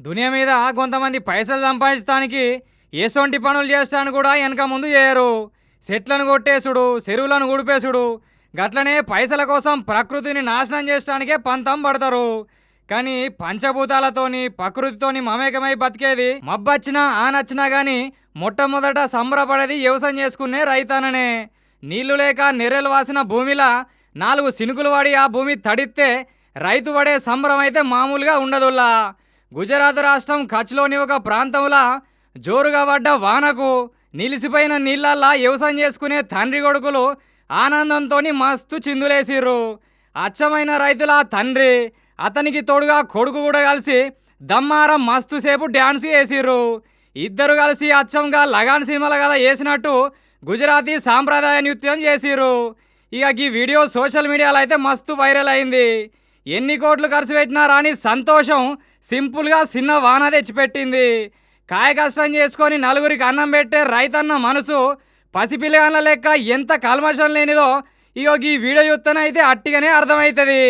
దునియా మీద కొంతమంది పైసలు సంపాదించడానికి ఏసొంటి పనులు చేస్తాను కూడా వెనక ముందు చేయరు చెట్లను కొట్టేసుడు చెరువులను గుడిపేసుడు గట్లనే పైసల కోసం ప్రకృతిని నాశనం చేయడానికే పంతం పడతారు. కానీ పంచభూతాలతోని ప్రకృతితోని మమేకమై బతికేది మబ్బచ్చినా ఆనచ్చినా కానీ మొట్టమొదట సంబరపడేది వ్యవసాయం చేసుకునే రైతాననే నీళ్ళు లేక నెర్రెలు వాసిన భూమిలా నాలుగు సినుకులు వాడి ఆ భూమి తడిస్తే రైతు పడే సంబరం అయితే మామూలుగా ఉండదుల్లా. గుజరాత్ రాష్ట్రం కచ్లోని ఒక ప్రాంతంలో జోరుగా పడ్డ వానకు నిలిసిపోయిన నీళ్ళల్లా వ్యవసాయం చేసుకునే తండ్రి కొడుకులు ఆనందంతో మస్తు చిందులేసిర్రు. అచ్చమైన రైతుల తండ్రి అతనికి తోడుగా కొడుకు కూడా కలిసి దమ్మారం మస్తు సేపు డ్యాన్స్ చేసిర్రు ఇద్దరు కలిసి అచ్చంగా లగాన్ సినిమాల కదా వేసినట్టు గుజరాతీ సాంప్రదాయ నృత్యం చేసిర్రు. ఇక ఈ వీడియో సోషల్ మీడియాలో అయితే మస్తు వైరల్ అయింది. ఎన్ని కోట్లు ఖర్చు పెట్టినారా అని సంతోషం సింపుల్గా చిన్న వాన తెచ్చిపెట్టింది. కాయ కష్టం చేసుకొని నలుగురికి అన్నం పెట్టే రైతన్న మనసు పసిపిల్లగాళ్ళ లెక్క ఎంత కల్మషం లేనిదో ఇగో ఈ వీడియో చూస్తేనే అయితే అట్టిగానే అర్థమవుతుంది.